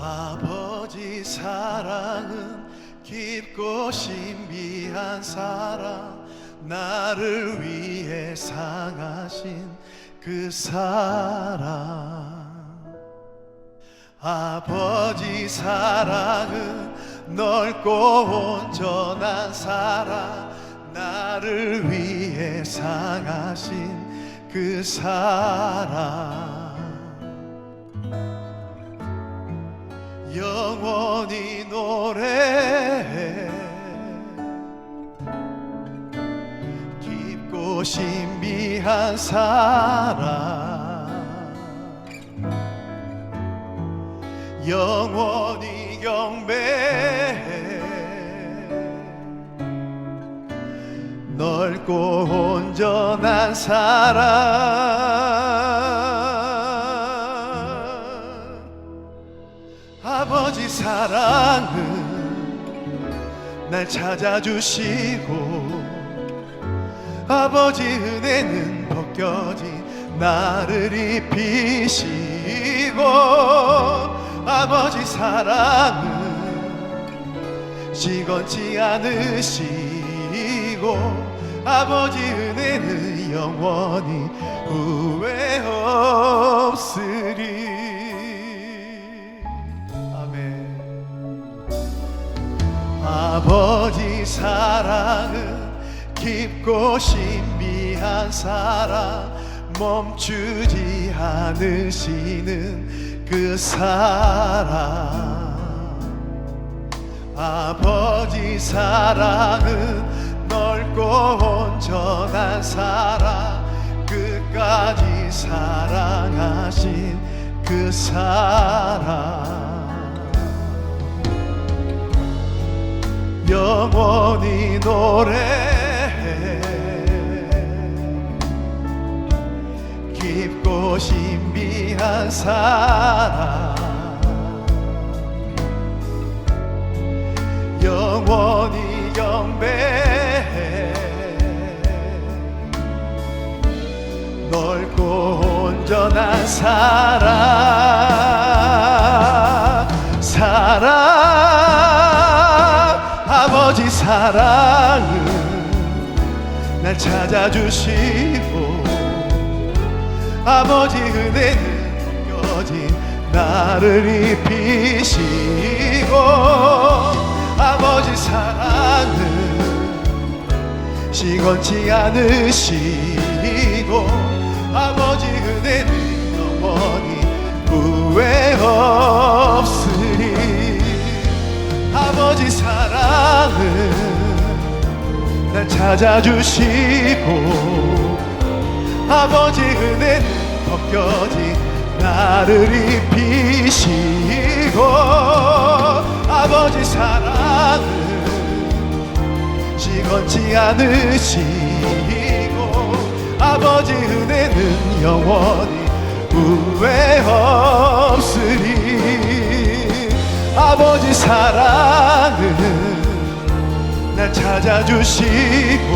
아버지 사랑은 깊고 신비한 사랑 나를 위해 상하신 그 사랑. 아버지 사랑은 넓고 온전한 사랑 나를 위해 상하신 그 사랑 영원히 노래해. 깊고 신비한 사랑. 영원히 경배해. 넓고 온전한 사랑 사랑은 날 찾아주시고 아버지 은혜는 벗겨진 나를 입히시고 아버지 사랑은 시건치 않으시고 아버지 은혜는 영원히 후회 없으리 아버지 사랑은 깊고 신비한 사랑 멈추지 않으시는 그 사랑. 아버지 사랑은 넓고 온전한 사랑 끝까지 사랑하신 그 사랑 영원히 노래해 깊고 신비한 사랑. 영원히 경배해 넓고 온전한 사랑. 사랑 사랑은 날 찾아주시고 아버지 은혜는 껴진 나를 입히시고 아버지 사랑은 시건치 않으시고 아버지 은혜는 영원히 후회 없 찾아주시고 아버지 은혜는 벗겨진 나를 입히시고 아버지 사랑은 시건치 않으시고 아버지 은혜는 영원히 후회 없으리 아버지 사랑은 날 찾아주시고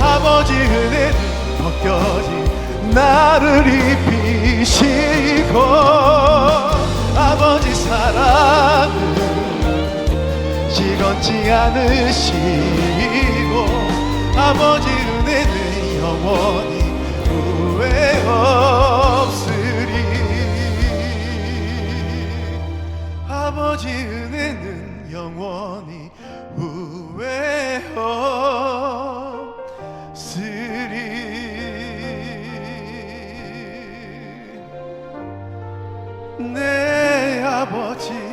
아버지 은혜는 벗겨진 나를 입히시고 아버지 사랑은 시건치 않으시고 아버지 은혜는 영원히 후회 없으리. 아버지 은혜는 영원히 후회 없으리 내 아버지